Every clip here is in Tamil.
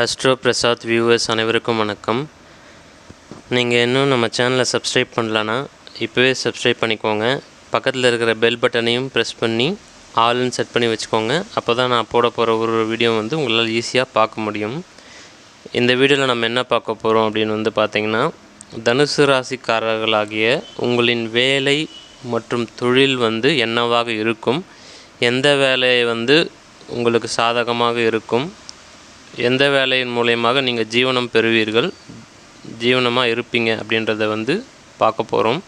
அஸ்ட்ரோ பிரசாத் வியூவர்ஸ் அனைவருக்கும் வணக்கம். நீங்கள் இன்னும் நம்ம சேனலை சப்ஸ்கிரைப் பண்ணலன்னா இப்போவே சப்ஸ்கிரைப் பண்ணிக்கோங்க. பக்கத்தில் இருக்கிற பெல் பட்டனையும் ப்ரெஸ் பண்ணி ஆல்னு செட் பண்ணி வச்சுக்கோங்க. அப்போ தான் நான் போட போகிற ஒரு ஒரு வீடியோ வந்து உங்களால் ஈஸியாக பார்க்க முடியும். இந்த வீடியோவில் நம்ம என்ன பார்க்க போகிறோம் அப்படின்னு வந்து பார்த்திங்கன்னா தனுசு ராசிக்காரர்களாகிய உங்களின் வேலை மற்றும் தொழில் வந்து என்னவாக இருக்கும்? எந்த வேலையை வந்து உங்களுக்கு சாதகமாக இருக்கும்? எந்த வேலையின் மூலயமாக நீங்கள் ஜீவனம் பெறுவீர்கள்? ஜீவனமாக இருப்பீங்க அப்படின்றத வந்து பார்க்க போகிறோம்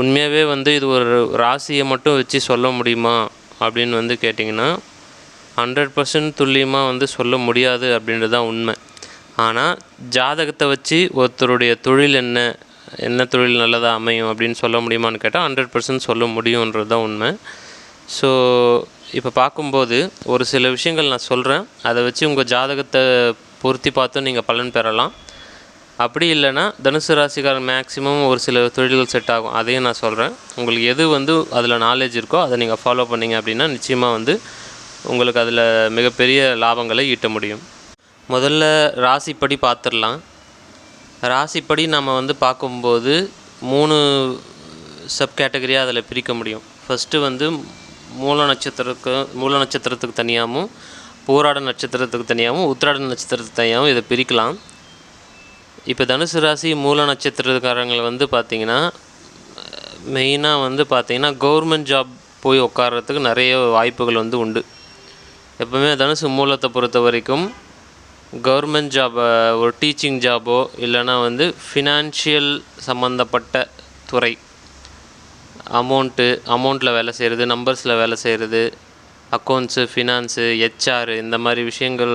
உண்மையாகவே வந்து இது ஒரு ராசியை மட்டும் வச்சு சொல்ல முடியுமா அப்படின்னு வந்து கேட்டிங்கன்னா ஹண்ட்ரட் பர்சன்ட் துல்லியமாக வந்து சொல்ல முடியாது அப்படின்றது தான் உண்மை. ஆனால் ஜாதகத்தை வச்சு ஒருத்தருடைய தொழில் என்ன என்ன தொழில் நல்லதாக அமையும் அப்படின்னு சொல்ல முடியுமான்னு கேட்டால் ஹண்ட்ரட் பர்சன்ட் சொல்ல முடியுன்றது தான் உண்மை. ஸோ இப்போ பார்க்கும்போது ஒரு சில விஷயங்கள் நான் சொல்கிறேன் அதை வச்சு உங்கள் ஜாதகத்தை பொருத்தி பார்த்து நீங்கள் பலன் பெறலாம். அப்படி இல்லைன்னா தனுசு ராசிக்காரன் மேக்ஸிமம் ஒரு சில தொழில்கள் செட் ஆகும். அதையும் நான் சொல்கிறேன் உங்களுக்கு எது வந்து அதில் நாலேஜ் இருக்கோ அதை நீங்கள் ஃபாலோ பண்ணீங்க அப்படின்னா நிச்சயமாக வந்து உங்களுக்கு அதில் மிகப்பெரிய லாபங்களை ஈட்ட முடியும். முதல்ல ராசிப்படி பார்த்துடலாம். ராசிப்படி நம்ம வந்து பார்க்கும்போது மூணு சப் கேட்டகரியாக அதில் பிரிக்க முடியும். ஃபஸ்ட்டு வந்து மூல நட்சத்திரத்துக்கு மூல நட்சத்திரத்துக்கு தனியாகவும் பூராட நட்சத்திரத்துக்கு தனியாகவும் உத்திராட நட்சத்திரத்துக்கு தனியாகவும் இதை பிரிக்கலாம். இப்போ தனுசு ராசி மூல நட்சத்திரக்காரங்களை வந்து பார்த்திங்கன்னா மெயினாக வந்து பார்த்திங்கன்னா கவர்மெண்ட் ஜாப் போய் உட்கார்றதுக்கு நிறைய வாய்ப்புகள் வந்து உண்டு. எப்போவுமே தனுசு மூலத்தை பொறுத்த வரைக்கும் கவர்மெண்ட் ஜாபை ஒரு டீச்சிங் ஜாபோ இல்லைன்னா வந்து ஃபினான்ஷியல் சம்மந்தப்பட்ட துறை. அமௌண்ட்டு அமௌண்ட்டில் வேலை செய்கிறது நம்பர்ஸில் வேலை செய்கிறது அக்கௌண்ட்ஸு ஃபினான்ஸு ஹெச்ஆர் இந்த மாதிரி விஷயங்கள்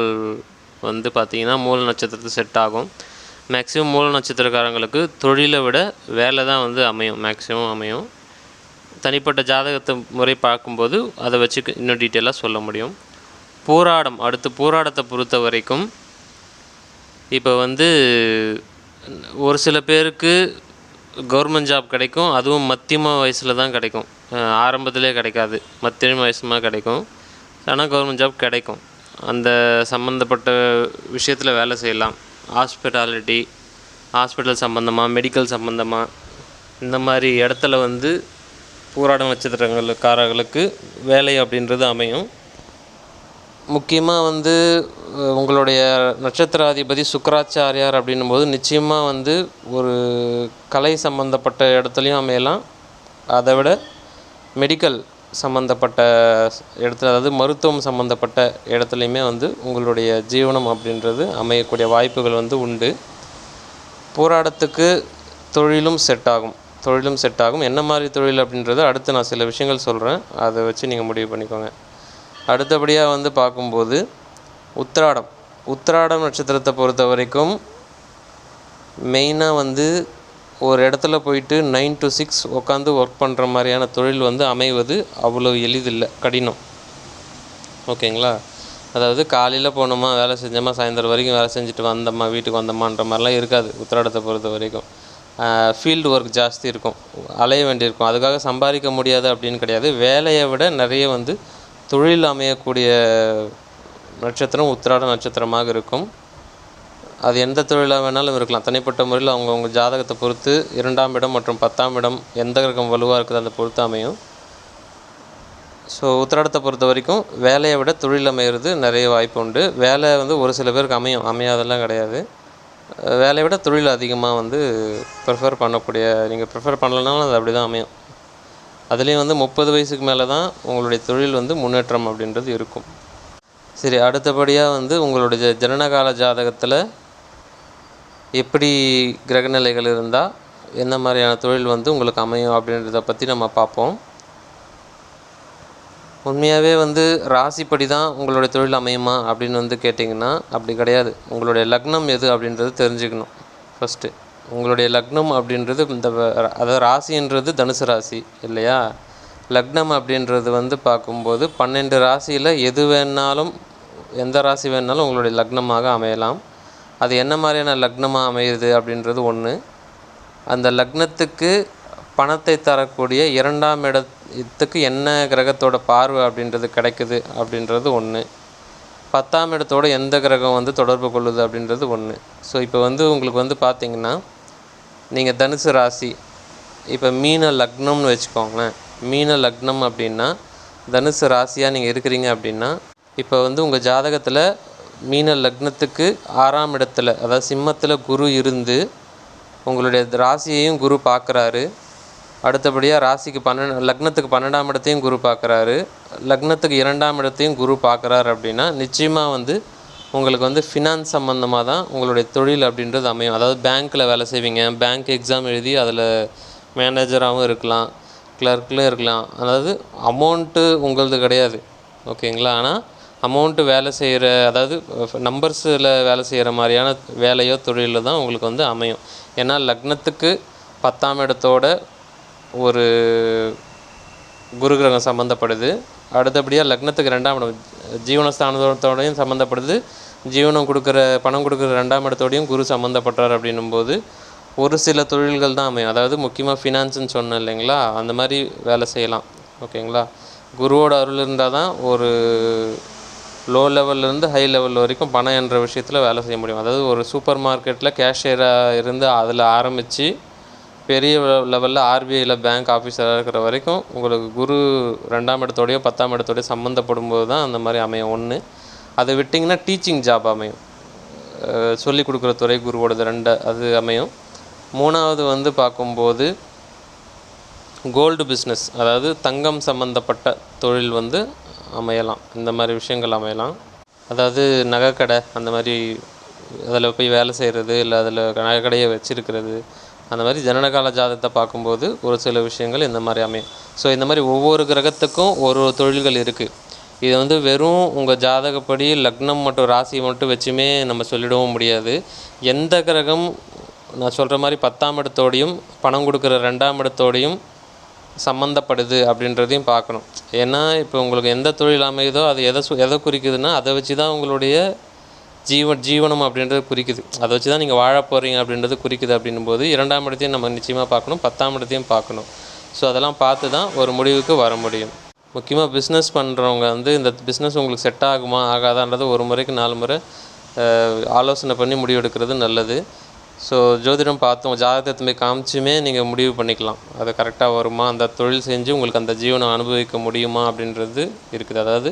வந்து பார்த்திங்கன்னா மூல நட்சத்திரத்துக்கு செட் ஆகும். மேக்ஸிமம் மூல நட்சத்திரக்காரங்களுக்கு தொழிலை விட வேலை தான் வந்து அமையும். மேக்ஸிமம் அமையும். தனிப்பட்ட ஜாதகத்தை முறை பார்க்கும்போது அதை வச்சு இன்னும் டீட்டெயிலாக சொல்ல முடியும். போராடம் அடுத்து போராடத்தை பொறுத்த வரைக்கும் இப்போ வந்து ஒரு சில பேருக்கு கவர்மெண்ட் ஜாப் கிடைக்கும். அதுவும் மத்தியம வயசில் தான் கிடைக்கும். ஆரம்பத்திலே கிடைக்காது. மத்தியம வயசுமாக கிடைக்கும். ஆனால் கவர்மெண்ட் ஜாப் கிடைக்கும். அந்த சம்மந்தப்பட்ட விஷயத்தில் வேலை செய்யலாம். ஹாஸ்பிட்டாலிட்டி ஹாஸ்பிட்டல் சம்மந்தமாக மெடிக்கல் சம்மந்தமாக இந்த மாதிரி இடத்துல வந்து போராட நட்சத்திரங்களுக்காரர்களுக்கு வேலை அப்படின்றது அமையும். முக்கியமாக வந்து உங்களுடைய நட்சத்திராதிபதி சுக்கராச்சாரியார் அப்படின்னும் போது நிச்சயமாக வந்து ஒரு கலை சம்மந்தப்பட்ட இடத்துலையும் அமையலாம். அதை விட மெடிக்கல் சம்மந்தப்பட்ட இடத்துல அதாவது மருத்துவம் சம்மந்தப்பட்ட இடத்துலையுமே வந்து உங்களுடைய ஜீவனம் அப்படின்றது அமையக்கூடிய வாய்ப்புகள் வந்து உண்டு. போராட்டத்துக்கு தொழிலும் செட் ஆகும். தொழிலும் செட் ஆகும். என்ன மாதிரி தொழில் அப்படின்றத அடுத்து நான் சில விஷயங்கள் சொல்கிறேன் அதை வச்சு நீங்கள் முடிவு பண்ணிக்கோங்க. அடுத்தபடியாக வந்து பார்க்கும்போது உத்திராடம். உத்திராடம் நட்சத்திரத்தை பொறுத்த வரைக்கும் மெயினாக வந்து ஒரு இடத்துல போயிட்டு நைன் டு சிக்ஸ் உட்காந்து ஒர்க் பண்ணுற மாதிரியான தொழில் வந்து அமைவது அவ்வளோ எளிதில்லை கடினம். ஓகேங்களா? அதாவது காலையில் போனோமா வேலை செஞ்சோமா சாயந்தரம் வரைக்கும் வேலை செஞ்சுட்டு வந்தோமா வீட்டுக்கு வந்தோமான்ற மாதிரிலாம் இருக்காது உத்திராடத்தை பொறுத்த வரைக்கும். ஃபீல்டு ஒர்க் ஜாஸ்தி இருக்கும் அலைய வேண்டியிருக்கும். அதுக்காக சம்பாதிக்க முடியாது அப்படின்னு கிடையாது. வேலையை விட நிறைய வந்து தொழில் அமையக்கூடிய நட்சத்திரம் உத்திராட நட்சத்திரமாக இருக்கும். அது எந்த தொழிலாக வேணாலும் இருக்கலாம். தனிப்பட்ட முறையில் அவங்கவுங்க ஜாதகத்தை பொறுத்து இரண்டாம் இடம் மற்றும் பத்தாம் இடம் எந்த கிரகம் வலுவாக இருக்குது அதை பொறுத்து அமையும். ஸோ உத்திராடத்தை பொறுத்த வரைக்கும் வேலையை விட தொழில் அமையிறது நிறைய வாய்ப்பு உண்டு. வேலை வந்து ஒரு சில பேருக்கு அமையும். அமையாதெல்லாம் கிடையாது. வேலையை விட தொழில் அதிகமாக வந்து ப்ரிஃபர் பண்ணக்கூடிய நீங்கள் ப்ரிஃபர் பண்ணலனாலும் அது அப்படி தான் அமையும். அதுலேயும் வந்து முப்பது வயசுக்கு மேலே தான் உங்களுடைய தொழில் வந்து முன்னேற்றம் அப்படின்றது இருக்கும். சரி அடுத்தபடியாக வந்து உங்களுடைய ஜனனகால ஜாதகத்தில் எப்படி கிரகநிலைகள் இருந்தால் என்ன மாதிரியான தொழில் வந்து உங்களுக்கு அமையும் அப்படின்றத பற்றி நம்ம பார்ப்போம். உண்மையாகவே வந்து ராசிப்படி தான் உங்களுடைய தொழில் அமையுமா அப்படின்னு வந்து கேட்டிங்கன்னா அப்படி கிடையாது. உங்களுடைய லக்னம் எது அப்படின்றது தெரிஞ்சுக்கணும் ஃபஸ்ட்டு உங்களுடைய லக்னம் அப்படின்றது இந்த அதாவது ராசின்றது தனுசு ராசி இல்லையா? லக்னம் அப்படின்றது வந்து பார்க்கும்போது பன்னெண்டு ராசியில் எது வேணாலும் எந்த ராசி வேணாலும் உங்களுடைய லக்னமாக அமையலாம். அது என்ன மாதிரியான லக்னமாக அமையுது அப்படின்றது ஒன்று அந்த லக்னத்துக்கு பணத்தை தரக்கூடிய இரண்டாம் இடத்துக்கு என்ன கிரகத்தோட பார்வை அப்படின்றது கிடைக்குது அப்படின்றது ஒன்று பத்தாம் இடத்தோட எந்த கிரகம் வந்து தொடர்பு கொள்ளுது அப்படின்றது ஒன்று ஸோ இப்போ வந்து உங்களுக்கு வந்து பார்த்தீங்கன்னா நீங்கள் தனுசு ராசி இப்போ மீன லக்னம்னு வச்சுக்கோங்களேன். மீன லக்னம் அப்படின்னா தனுசு ராசியாக நீங்கள் இருக்கிறீங்க அப்படின்னா இப்போ வந்து உங்கள் ஜாதகத்தில் மீன லக்னத்துக்கு ஆறாம் இடத்துல அதாவது சிம்மத்தில் குரு இருந்து உங்களுடைய ராசியையும் குரு பார்க்குறாரு அடுத்தபடியாக ராசிக்கு பன்னெண்டு லக்னத்துக்கு பன்னெண்டாம் இடத்தையும் குரு பார்க்குறாரு லக்னத்துக்கு இரண்டாம் இடத்தையும் குரு பார்க்குறாரு அப்படின்னா நிச்சயமாக வந்து உங்களுக்கு வந்து ஃபினான்ஸ் சம்மந்தமாக தான் உங்களுடைய தொழில் அப்படின்றது அமையும். அதாவது பேங்க்கில் வேலை செய்வீங்க பேங்க் எக்ஸாம் எழுதி அதில் மேனேஜராகவும் இருக்கலாம் கிளர்க்லையும் இருக்கலாம். அதாவது அமௌண்ட்டு உங்களது கிடையாது. ஓகேங்களா ஆனால் அமௌண்ட்டு வேலை செய்கிற அதாவது நம்பர்ஸில் வேலை செய்கிற மாதிரியான வேலையோ தொழிலோ தான் உங்களுக்கு வந்து அமையும். ஏன்னா லக்னத்துக்கு பத்தாம் இடத்தோட ஒரு குரு கிரகம் சம்மந்தப்படுது அடுத்தபடியாக லக்னத்துக்கு ரெண்டாம் இடம். ஜீவனஸ்தானத்தோடையும் சம்மந்தப்படுது ஜீவனம் கொடுக்குற பணம் கொடுக்குற ரெண்டாம் இடத்தோடையும் குரு சம்மந்தப்பட்டார் அப்படின்னும்போது ஒரு சில தொழில்கள் தான் அமையும். அதாவது முக்கியமாக ஃபினான்ஸுன்னு சொன்னேன் இல்லைங்களா? அந்த மாதிரி வேலை செய்யலாம். ஓகேங்களா? குருவோட அருள் இருந்தால் தான் ஒரு லோ லெவல்லேருந்து ஹை லெவல் வரைக்கும் பணம் என்ற விஷயத்தில் வேலை செய்ய முடியும். அதாவது ஒரு சூப்பர் மார்க்கெட்டில் கேஷியராக இருந்து அதில் ஆரம்பித்து பெரிய லெவலில் ஆர்பிஐயில் பேங்க் ஆஃபீஸராக இருக்கிற வரைக்கும் உங்களுக்கு குரு ரெண்டாம் இடத்தோடையோ பத்தாம் இடத்தோடையோ சம்மந்தப்படும் போது தான் அந்த மாதிரி அமையும். ஒன்று அதை விட்டிங்கன்னா டீச்சிங் ஜாப் அமையும். சொல்லிக் கொடுக்குற துறை குருவோடது ரெண்டு அது அமையும். மூணாவது வந்து பார்க்கும்போது கோல்டு பிஸ்னஸ் அதாவது தங்கம் சம்மந்தப்பட்ட தொழில் வந்து அமையலாம். இந்த மாதிரி விஷயங்கள் அமையலாம். அதாவது நகைக்கடை அந்த மாதிரி அதில் போய் வேலை செய்கிறது இல்லை அதில் நகைக்கடையை வச்சுருக்கிறது அந்த மாதிரி ஜனனகால ஜாதகத்தை பார்க்கும்போது ஒரு சில விஷயங்கள் இந்த மாதிரி அமையும் ஸோ இந்த மாதிரி ஒவ்வொரு கிரகத்துக்கும் ஒரு ஒரு தொழில்கள் இருக்குது இது வந்து வெறும் உங்கள் ஜாதகப்படி லக்னம் மற்றும் ராசி மட்டும் வச்சுமே நம்ம சொல்லிடவும் முடியாது. எந்த கிரகம் நான் சொல்கிற மாதிரி பத்தாம் இடத்தோடையும் பணம் கொடுக்குற ரெண்டாம் இடத்தோடையும் சம்மந்தப்படுது அப்படின்றதையும் பார்க்கணும். ஏன்னா இப்போ உங்களுக்கு எந்த தொழில் அமையுதோ அது எதை சு எதை குறிக்குதுன்னா அதை வச்சு தான் உங்களுடைய ஜீவன் ஜீவனம் அப்படின்றது குறிக்குது. அதை வச்சு தான் நீங்கள் வாழ போகிறீங்க அப்படின்றது குறிக்குது அப்படின்னும் போது இரண்டாம் இடத்தையும் நம்ம நிச்சயமாக பார்க்கணும் பத்தாம் இடத்தையும் பார்க்கணும். ஸோ அதெல்லாம் பார்த்து தான் ஒரு முடிவுக்கு வர முடியும். முக்கியமாக பிஸ்னஸ் பண்ணுறவங்க வந்து இந்த பிஸ்னஸ் உங்களுக்கு செட் ஆகுமா ஆகாதான்றது ஒரு முறைக்கு நாலு முறை ஆலோசனை பண்ணி முடிவெடுக்கிறது நல்லது. ஸோ ஜோதிடம் பார்த்தோம் ஜாதகத்தை போய் காமிச்சுமே நீங்கள் முடிவு பண்ணிக்கலாம். அது கரெக்டாக வருமா? அந்த தொழில் செஞ்சு உங்களுக்கு அந்த ஜீவனம் அனுபவிக்க முடியுமா அப்படின்றது இருக்குது. அதாவது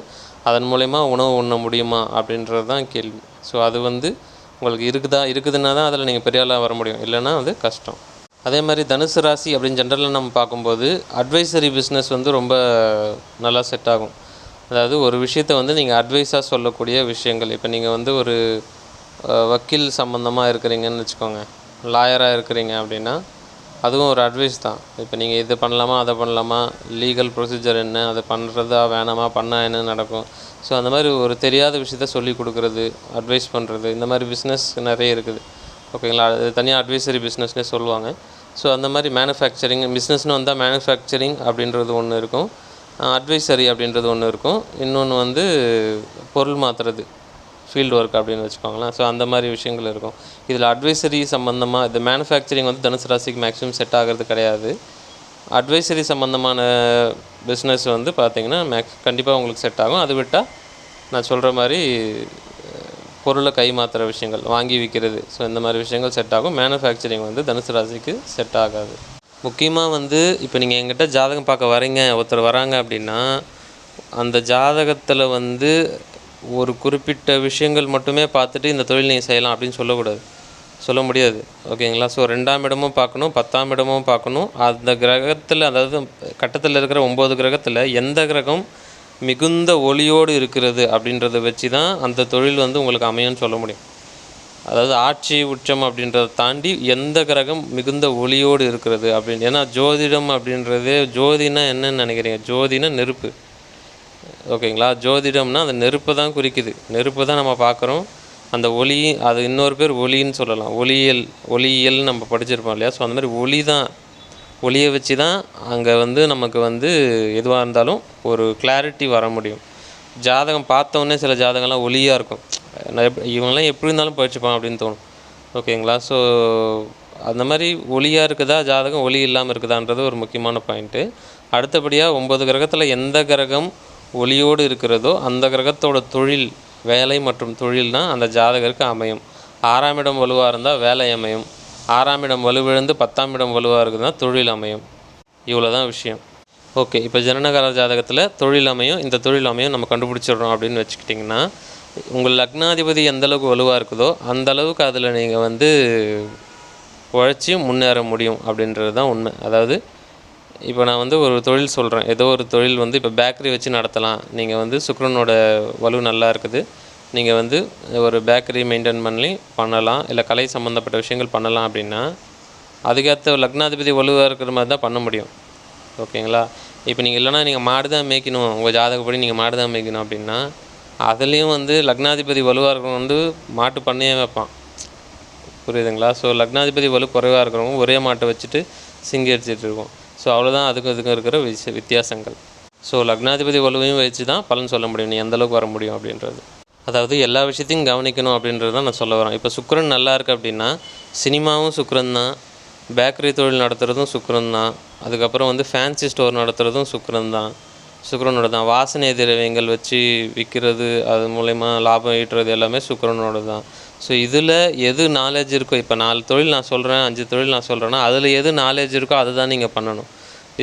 அதன் மூலயமா உணவு உண்ண முடியுமா அப்படின்றது தான் கேள்வி. ஸோ அது வந்து உங்களுக்கு இருக்குதா இருக்குதுன்னா தான் அதில் நீங்கள் பெரிய ஆளாக வர முடியும். இல்லைன்னா அது கஷ்டம். அதே மாதிரி தனுசு ராசி அப்படின்னு ஜென்ரலாக நம்ம பார்க்கும்போது அட்வைசரி பிஸ்னஸ் வந்து ரொம்ப நல்லா செட் ஆகும். அதாவது ஒரு விஷயத்தை வந்து நீங்கள் அட்வைஸாக சொல்லக்கூடிய விஷயங்கள். இப்போ நீங்கள் வந்து ஒரு வக்கீல் சம்மந்தமாக இருக்கிறீங்கன்னு வச்சுக்கோங்க. லாயராக இருக்கிறீங்க அப்படின்னா அதுவும் ஒரு அட்வைஸ் தான். இப்போ நீங்கள் இது பண்ணலாமா அதை பண்ணலாமா லீகல் ப்ரொசீஜர் என்ன அதை பண்ணுறதா வேணாமா பண்ணால் என்ன நடக்கும்? ஸோ அந்த மாதிரி ஒரு தெரியாத விஷயத்த சொல்லி கொடுக்குறது அட்வைஸ் பண்ணுறது இந்த மாதிரி பிஸ்னஸ் நிறைய இருக்குது. ஓகேங்களா அது தனியாக அட்வைசரி பிஸ்னஸ்னே சொல்லுவாங்க. ஸோ அந்த மாதிரி மேனுஃபேக்சரிங் பிஸ்னஸ்னு வந்தால் மேனுஃபேக்சரிங் அப்படின்றது ஒன்று இருக்கும். அட்வைசரி அப்படின்றது ஒன்று இருக்கும். இன்னொன்று வந்து பொருள் மாற்றுறது ஃபீல்டு ஒர்க் அப்படின்னு வச்சுக்கோங்களேன். ஸோ அந்த மாதிரி விஷயங்கள் இருக்கும். இதில் அட்வைசரி சம்மந்தமாக இந்த மேனுஃபேக்சரிங் வந்து தனுசு ராசிக்கு மேக்ஸிமம் செட் ஆகிறது கிடையாது. அட்வைசரி சம்மந்தமான பிஸ்னஸ் வந்து பார்த்திங்கன்னா மேக்ஸ் கண்டிப்பாக உங்களுக்கு செட் ஆகும். அது விட்டால் நான் சொல்கிற மாதிரி பொருளை கை மாற்றுற விஷயங்கள் வாங்கி விற்கிறது ஸோ இந்த மாதிரி விஷயங்கள் செட் ஆகும். மேனுஃபேக்சரிங் வந்து தனுசு ராசிக்கு செட் ஆகாது. முக்கியமாக வந்து இப்போ நீங்கள் எங்கிட்ட ஜாதகம் பார்க்க வரீங்க ஒருத்தர் வராங்க அப்படின்னா அந்த ஜாதகத்தில் வந்து ஒரு குறிப்பிட்ட விஷயங்கள் மட்டுமே பார்த்துட்டு இந்த தொழில் நீங்கள் செய்யலாம் அப்படின்னு சொல்லக்கூடாது. சொல்ல முடியாது. ஓகேங்களா? ஸோ ரெண்டாம் இடமும் பார்க்கணும் பத்தாம் இடமும் பார்க்கணும். அந்த கிரகத்தில் அதாவது கட்டத்தில் இருக்கிற ஒம்பது கிரகத்தில் எந்த கிரகம் மிகுந்த ஒளியோடு இருக்கிறது அப்படின்றத வச்சு தான் அந்த தொழில் வந்து உங்களுக்கு அமையும்னு சொல்ல முடியும். அதாவது ஆட்சி உச்சம் அப்படின்றத தாண்டி எந்த கிரகம் மிகுந்த ஒளியோடு இருக்கிறது அப்படின்னு. ஏன்னா ஜோதிடம் அப்படின்றதே ஜோதினா என்னன்னு நினைக்கிறீங்க? ஜோதினா நெருப்பு. ஓகேங்களா? ஜோதிடம்னா அந்த நெருப்பை தான் குறிக்குது. நெருப்பை தான் நம்ம பார்க்குறோம். அந்த ஒளி அது இன்னொரு பேர் ஒளின்னு சொல்லலாம். ஒளியியல் ஒளியியல் நம்ம படிச்சிருப்போம் இல்லையா? ஸோ அந்த மாதிரி ஒளி தான். ஒளியை வச்சு தான் அங்கே வந்து நமக்கு வந்து எதுவாக இருந்தாலும் ஒரு கிளாரிட்டி வர முடியும். ஜாதகம் பார்த்தோன்னே சில ஜாதகம்லாம் ஒளியாக இருக்கும். நான் இவங்கெல்லாம் எப்படி இருந்தாலும் படிச்சுப்பான் அப்படின்னு தோணும். ஓகேங்களா? ஸோ அந்த மாதிரி ஒளியாக இருக்குதா? ஜாதகம் ஒளி இல்லாமல் இருக்குதான்றது ஒரு முக்கியமான பாயிண்ட்டு அடுத்தபடியாக ஒம்பது கிரகத்தில் எந்த கிரகம் ஒளியோடு இருக்கிறதோ அந்த கிரகத்தோட தொழில் வேலை மற்றும் தொழில் தான் அந்த ஜாதகருக்கு அமையும். ஆறாம் இடம் வலுவாக இருந்தால் வேலை அமையும். ஆறாம் இடம் வலுவிழந்து பத்தாம் இடம் வலுவாக இருக்குதுன்னா தொழில் அமையும். இவ்வளோ தான் விஷயம். ஓகே இப்போ ஜனனகால ஜாதகத்தில் தொழில் அமையும். இந்த தொழில் அமையும் நம்ம கண்டுபிடிச்சிடுறோம் அப்படின்னு வச்சுக்கிட்டிங்கன்னா உங்கள் லக்னாதிபதி எந்த அளவுக்கு வலுவாக இருக்குதோ அந்த அளவுக்கு அதில் நீங்கள் வந்து உழைச்சி முன்னேற முடியும் அப்படின்றது தான் உண்மை. அதாவது இப்போ நான் வந்து ஒரு தொழில் சொல்கிறேன் ஏதோ ஒரு தொழில் வந்து இப்போ பேக்கரி வச்சு நடத்தலாம். நீங்கள் வந்து சுக்ரனோட வலு நல்லா இருக்குது. நீங்கள் வந்து ஒரு பேக்கரி மெயின்டைன் பண்ணி பண்ணலாம். இல்லை கலை சம்மந்தப்பட்ட விஷயங்கள் பண்ணலாம் அப்படின்னா அதுக்கேற்ற லக்னாதிபதி வலுவாக இருக்கிற மாதிரி தான் பண்ண முடியும். ஓகேங்களா? இப்போ நீங்கள் இல்லைனா நீங்கள் மாடு தான் மேய்க்கணும். உங்கள் ஜாதகப்படி நீங்கள் மாடு தான் மேய்க்கணும் அப்படின்னா அதுலேயும் வந்து லக்னாதிபதி வலுவாக இருக்கிறவங்க வந்து மாட்டு பண்ணையே வைப்பான். புரியுதுங்களா? ஸோ லக்னாதிபதி வலு குறைவாக இருக்கிறவங்க ஒரே மாட்டை வச்சுட்டு சிங்கி அடிச்சிட்டு ஸோ அவ்வளோதான் அதுக்கும் இதுக்கும் இருக்கிற விஷ வித்தியாசங்கள். ஸோ லக்னாதிபதி வலுவையும் வச்சு தான் பலன் சொல்ல முடியும். நீ எந்தளவுக்கு வர முடியும் அப்படின்றது. அதாவது எல்லா விஷயத்தையும் கவனிக்கணும் அப்படின்றது தான் நான் சொல்ல வரேன். இப்போ சுக்கரன் நல்லா இருக்குது அப்படின்னா சினிமாவும் சுக்கரன் தான். பேக்கரி தொழில் நடத்துகிறதும் சுக்கரன் தான். அதுக்கப்புறம் வந்து ஃபேன்சி ஸ்டோர் நடத்துகிறதும் சுக்கரன் தான். சுக்கரனோட தான். வாசனை திரவியங்கள் வச்சு விற்கிறது அது மூலயமா லாபம் ஈட்டுறது எல்லாமே சுக்கரனோட தான். ஸோ இதில் எது நாலேஜ் இருக்கோ இப்போ நாலு தொழில் நான் சொல்கிறேன் அஞ்சு தொழில் நான் சொல்கிறேன்னா அதில் எது நாலேஜ் இருக்கோ அதை தான் நீங்கள் பண்ணணும்.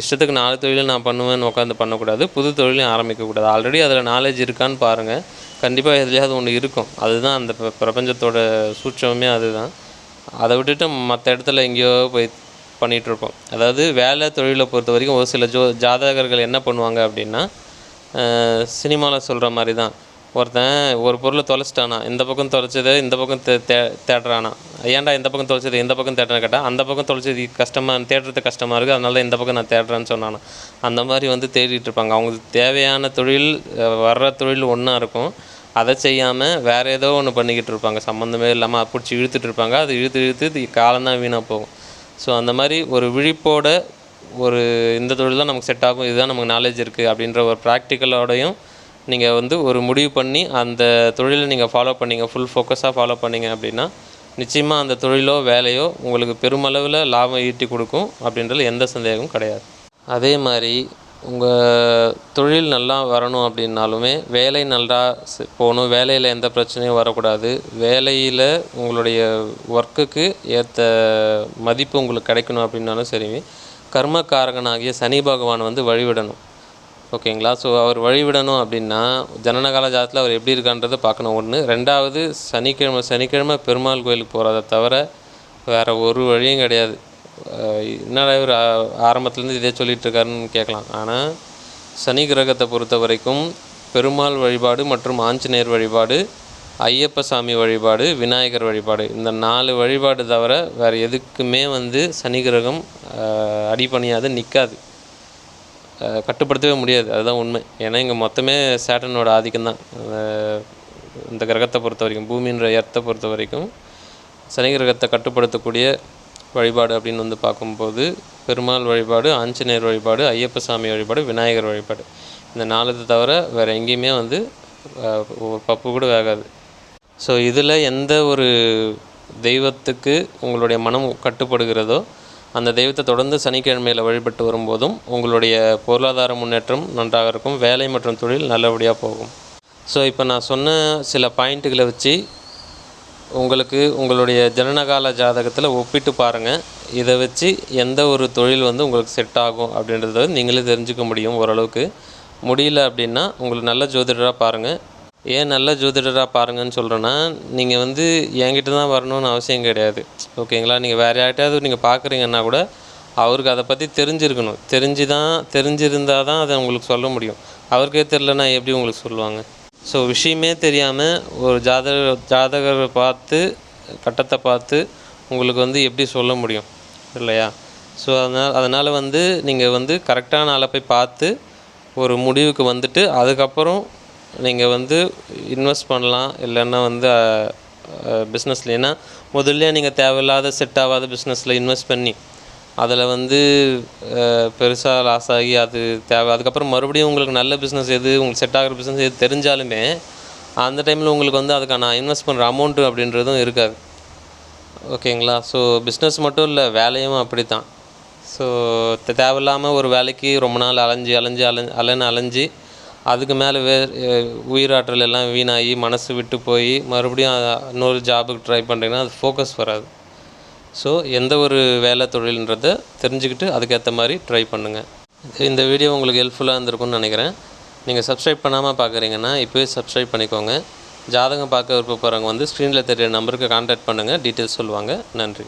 இஷ்டத்துக்கு நாலு தொழில் நான் பண்ணுவேன்னு உட்காந்து பண்ணக்கூடாது புது தொழிலையும் ஆரம்பிக்கக்கூடாது. ஆல்ரெடி அதில் நாலேஜ் இருக்கான்னு பாருங்கள் கண்டிப்பாக எதுலையாவது ஒன்று இருக்கும். அதுதான் அந்த பிரபஞ்சத்தோட சூட்சமே அதுதான். அதை விட்டுட்டு மற்ற இடத்துல எங்கேயோ போய் பண்ணிகிட்டு இருப்போம் அதாவது வேலை தொழிலை பொறுத்த வரைக்கும் ஒரு சில ஜோ ஜாதகர்கள் என்ன பண்ணுவாங்க அப்படின்னா சினிமாவில் சொல்கிற மாதிரி தான் ஒருத்தன் ஒரு பொருளை தொலைச்சிட்டானா இந்த பக்கம் தொலைச்சதை இந்த பக்கம் தே தேடுறானா. ஏன்டா இந்த பக்கம் தொலைச்சது இந்த பக்கம் தேடுறேன்னு கேட்டால் அந்த பக்கம் தொலைச்சது கஷ்டமாக தேடுறது கஷ்டமாக இருக்குது அதனால தான் இந்த பக்கம் நான் தேடுறேன்னு சொன்னானா. அந்த மாதிரி வந்து தேடிட்டு இருப்பாங்க. அவங்களுக்கு தேவையான தொழில் வர்ற தொழில் ஒன்றா இருக்கும். அதை செய்யாமல் வேறு ஏதோ ஒன்று பண்ணிக்கிட்டு இருப்பாங்க. சம்மந்தமே இல்லாமல் பிடிச்சி இழுத்துட்டு இருப்பாங்க. அது இழுத்து இழுத்து காலம்தான் வீணாக போகும். ஸோ அந்த மாதிரி ஒரு விழிப்போட ஒரு இந்த தொழில் தான் நமக்கு செட் ஆகும். இதுதான் நமக்கு நாலேஜ் இருக்குது அப்படின்ற ஒரு ப்ராக்டிக்கலோடையும் நீங்கள் வந்து ஒரு முடிவு பண்ணி அந்த தொழிலை நீங்கள் ஃபாலோ பண்ணிங்க ஃபுல் ஃபோக்கஸாக ஃபாலோ பண்ணிங்க அப்படின்னா நிச்சயமாக அந்த தொழிலோ வேலையோ உங்களுக்கு பெருமளவில் லாபம் ஈட்டி கொடுக்கும் அப்படின்றதுல எந்த சந்தேகமும் கிடையாது. அதே மாதிரி உங்கள் தொழில் நல்லா வரணும் அப்படின்னாலுமே வேலை நல்லா போகணும் வேலையில் எந்த பிரச்சனையும் வரக்கூடாது. வேலையில் உங்களுடைய ஒர்க்குக்கு ஏற்ற மதிப்பு உங்களுக்கு கிடைக்கணும் அப்படின்னாலும் சரி கர்மக்காரகனாகிய சனி பகவான் வந்து வழிவிடணும். ஓகேங்களா? ஸோ அவர் வழிவிடணும் அப்படின்னா ஜனனகால ஜாதத்தில் அவர் எப்படி இருக்கான்றதை பார்க்கணும். ஒன்று ரெண்டாவது சனிக்கிழமை சனிக்கிழமை பெருமாள் கோயிலுக்கு போகிறத தவிர வேறு ஒரு வழியும் கிடையாது. என்னடா இவர் ஆரம்பத்துலேருந்து இதே சொல்லிகிட்டு இருக்காருன்னு கேட்கலாம். ஆனால் சனி கிரகத்தை பொறுத்த வரைக்கும் பெருமாள் வழிபாடு மற்றும் ஆஞ்சநேயர் வழிபாடு ஐயப்ப சாமி வழிபாடு விநாயகர் வழிபாடு இந்த நாலு வழிபாடு தவிர வேறு எதுக்குமே வந்து சனி கிரகம் அடிபணியாது நிற்காது கட்டுப்படுத்தவே முடியாது. அதுதான் உண்மை. ஏன்னா இங்கே மொத்தமே சேட்டனோட ஆதிக்கம் தான். இந்த கிரகத்தை பொறுத்த வரைக்கும் பூமின்ற எர்த்தை பொறுத்த வரைக்கும் சனி கிரகத்தை கட்டுப்படுத்தக்கூடிய வழிபாடு அப்படின்னு வந்து பார்க்கும்போது பெருமாள் வழிபாடு ஆஞ்சநேயர் வழிபாடு ஐயப்ப சாமி வழிபாடு விநாயகர் வழிபாடு. இந்த நாலுது தவிர வேறு எங்கேயுமே வந்து ஒரு பப்பு கூட வேகாது ஸோ இதில் எந்த ஒரு தெய்வத்துக்கு உங்களுடைய மனம் கட்டுப்படுகிறதோ அந்த தெய்வத்தை தொடர்ந்து சனிக்கிழமையில் வழிபட்டு வரும்போதும் உங்களுடைய பொருளாதார முன்னேற்றம் நன்றாக இருக்கும் வேலை மற்றும் தொழில் நல்லபடியாக போகும். ஸோ இப்போ நான் சொன்ன சில பாயிண்ட்டுகளை வச்சு உங்களுக்கு உங்களுடைய ஜனனகால ஜாதகத்தில் ஒப்பிட்டு பாருங்கள் இதை வச்சு எந்த ஒரு தொழில் வந்து உங்களுக்கு செட் ஆகும் அப்படின்றத நீங்களே தெரிஞ்சுக்க முடியும் ஓரளவுக்கு. முடியல அப்படின்னா உங்களுக்கு நல்ல ஜோதிடராக பாருங்கள் ஏன் நல்ல ஜோதிடராக பாருங்கன்னு சொல்கிறேன்னா நீங்கள் வந்து என்கிட்ட தான் வரணும்னு அவசியம் கிடையாது. ஓகேங்களா? நீங்கள் வேறு யார்கிட்டயாவது நீங்கள் பார்க்குறீங்கன்னா கூட அவருக்கு அதை பற்றி தெரிஞ்சிருக்கணும். தெரிஞ்சு தான் தெரிஞ்சிருந்தால் தான் அதை உங்களுக்கு சொல்ல முடியும். அவருக்கே தெரிலனா எப்படி உங்களுக்கு சொல்லுவாங்க? ஸோ விஷயமே தெரியாமல் ஒரு ஜாதக ஜாதகரை பார்த்து கட்டத்தை பார்த்து உங்களுக்கு வந்து எப்படி சொல்ல முடியும்? இல்லையா? ஸோ அதனால் அதனால் வந்து நீங்கள் வந்து கரெக்டான ஆளை போய் பார்த்து ஒரு முடிவுக்கு வந்துட்டு அதுக்கப்புறம் நீங்கள் வந்து இன்வெஸ்ட் பண்ணலாம் இல்லைன்னா வந்து பிஸ்னஸில் ஏன்னா முதல்ல நீங்கள் தேவையில்லாத செட் ஆகாத பிஸ்னஸில் இன்வெஸ்ட் பண்ணி அதில் வந்து பெருசாக லாஸ் ஆகி அது தேவை. அதுக்கப்புறம் மறுபடியும் உங்களுக்கு நல்ல பிஸ்னஸ் எது உங்களுக்கு செட் ஆகிற பிஸ்னஸ் எது தெரிஞ்சாலுமே அந்த டைமில் உங்களுக்கு வந்து அதுக்கான இன்வெஸ்ட் பண்ணுற அமௌண்ட்டு அப்படின்றதும் இருக்காது. ஓகேங்களா? ஸோ பிஸ்னஸ் மட்டும் இல்லை வேலையும் அப்படி தான் ஸோ தேவையில்லாமல் ஒரு வேலைக்கு ரொம்ப நாள் அலைஞ்சு அலைஞ்சு அலை அலைன்னு அலைஞ்சு அதுக்கு மேலே வே உயிராற்றல் எல்லாம் வீணாகி மனசு விட்டு போய் மறுபடியும் இன்னொரு ஜாபுக்கு ட்ரை பண்ணுறீங்கன்னா அது ஃபோக்கஸ் வராது. ஸோ எந்த ஒரு வேலை தொழில்ன்றதை தெரிஞ்சுக்கிட்டு அதுக்கேற்ற மாதிரி ட்ரை பண்ணுங்கள் இந்த வீடியோ உங்களுக்கு ஹெல்ப்ஃபுல்லாக இருந்திருக்கும்னு நினைக்கிறேன். நீங்கள் சப்ஸ்கிரைப் பண்ணாமல் பார்க்குறீங்கன்னா இப்போவே சப்ஸ்கிரைப் பண்ணிக்கோங்க. ஜாதகம் பார்க்க விருப்பப்படுறவங்க வந்து ஸ்க்ரீனில் தெரியிற நம்பருக்கு கான்டாக்ட் பண்ணுங்கள் டீட்டெயில்ஸ் சொல்லுவாங்க. நன்றி.